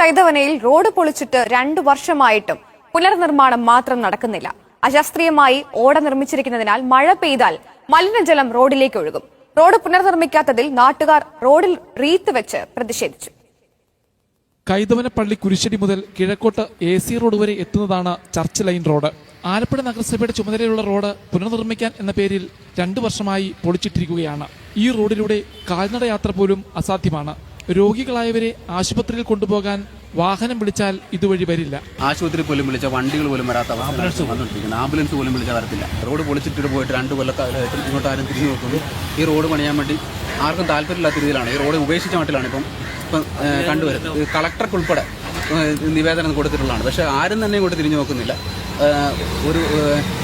കൈതവനയിൽ road പൊളിച്ചിട്ട് രണ്ടു വർഷമായിട്ടും പുനർനിർമ്മാണം മാത്രം നടക്കുന്നില്ല. അശാസ്ത്രീയമായി ഓട നിർമ്മിച്ചിരിക്കുന്നതിനാൽ മഴ പെയ്താൽ മലിനജലം റോഡിലേക്ക് ഒഴുകും. റോഡ് പുനർനിർമ്മിക്കാത്തതിൽ നാട്ടുകാർ റോഡിൽ റീത്ത് വെച്ച് പ്രതിഷേധിച്ചു. കൈതവന പള്ളി കുരിശ്ശടി മുതൽ കിഴക്കോട്ട് എ സി റോഡ് വരെ എത്തുന്നതാണ് ചർച്ച് ലൈൻ റോഡ്. ആലപ്പുഴ നഗരസഭയുടെ ചുമതലയുള്ള റോഡ് പുനർനിർമ്മിക്കാൻ എന്ന പേരിൽ രണ്ടു വർഷമായി പൊളിച്ചിട്ടിരിക്കുകയാണ്. ഈ റോഡിലൂടെ കാൽനടയാത്ര പോലും അസാധ്യമാണ്. രോഗികളായവരെ ആശുപത്രിയിൽ കൊണ്ടുപോകാൻ വാഹനം വിളിച്ചാൽ ഇതുവഴി വരില്ല. ആശുപത്രി പോലും വിളിച്ച വണ്ടികൾ പോലും വരാത്ത ആംബുലൻസ് വന്നുകൊണ്ടിരിക്കുന്നത്. ആംബുലൻസ് പോലും വിളിച്ചാൽ വരത്തില്ല റോഡ് പൊളിച്ചിട്ട് പോയിട്ട് രണ്ട് കൊല്ലത്തായിട്ട് ഇങ്ങോട്ട് ആരും തിരിഞ്ഞു നോക്കുന്നു ഈ റോഡ് പണിയാൻ വേണ്ടി ആർക്കും താല്പര്യമില്ലാത്ത രീതിയിലാണ്. ഈ റോഡ് ഉപേക്ഷിച്ച മട്ടിലാണ് ഇപ്പം ഇപ്പം കണ്ടുവരുന്നത്. കളക്ടർക്ക് ഉൾപ്പെടെ നിവേദനം കൊടുത്തിട്ടുള്ളതാണ്. പക്ഷേ ആരും തന്നെ ഇങ്ങോട്ട് തിരിഞ്ഞു നോക്കുന്നില്ല. ഒരു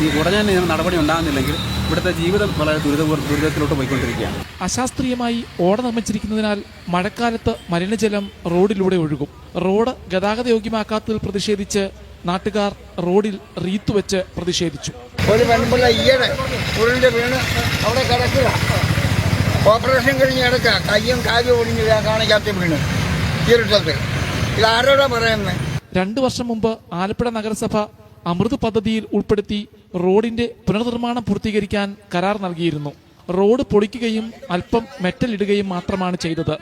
ഈ ഉടനെ നടപടി ഉണ്ടാകുന്നില്ലെങ്കിൽ ഇവിടുത്തെ ജീവിതം വളരെ ദുരിത ദുരിതത്തിലോട്ട് പോയിക്കൊണ്ടിരിക്കുകയാണ്. അശാസ്ത്രീയമായി ഓട നിർമ്മിച്ചിരിക്കുന്നതിനാൽ മഴക്കാലത്ത് മലിനജലം റോഡിലൂടെ ഒഴുകും. റോഡ് ഗതാഗതയോഗ്യമാക്കാത്തതിൽ പ്രതിഷേധിച്ച് നാട്ടുകാർ റോഡിൽ റീത്ത് വെച്ച് പ്രതിഷേധിച്ചു. ഒരു പെൺപിള്ള ഈയിടെ ഉരുണ്ട് വീണ് അവിടെ കിടക്കുക. ഓപ്പറേഷൻ കഴിഞ്ഞ് കിടക്കുക. കയ്യും കാലും ഒടിഞ്ഞ് കാണിക്കാത്ത വീണ്. ഇരുട്ടത്ത് ഇത് ആരോടാ പറയുന്നത് രണ്ടു വർഷം മുമ്പ് ആലപ്പുഴ നഗരസഭ അമൃത് പദ്ധതിയിൽ ഉൾപ്പെടുത്തി റോഡിന്റെ പുനർനിർമ്മാണം പൂർത്തീകരിക്കാൻ കരാർ നൽകിയിരുന്നു. റോഡ് പൊളിക്കുകയും അല്പം മെറ്റൽ ഇടുകയും മാത്രമാണ് ചെയ്തത്.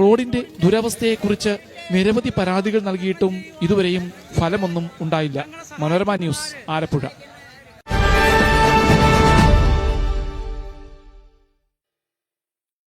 റോഡിന്റെ ദുരവസ്ഥയെക്കുറിച്ച് നിരവധി പരാതികൾ നൽകിയിട്ടും ഇതുവരെയും ഫലമൊന്നും ഉണ്ടായില്ല. മനോരമ ന്യൂസ് ആലപ്പുഴ.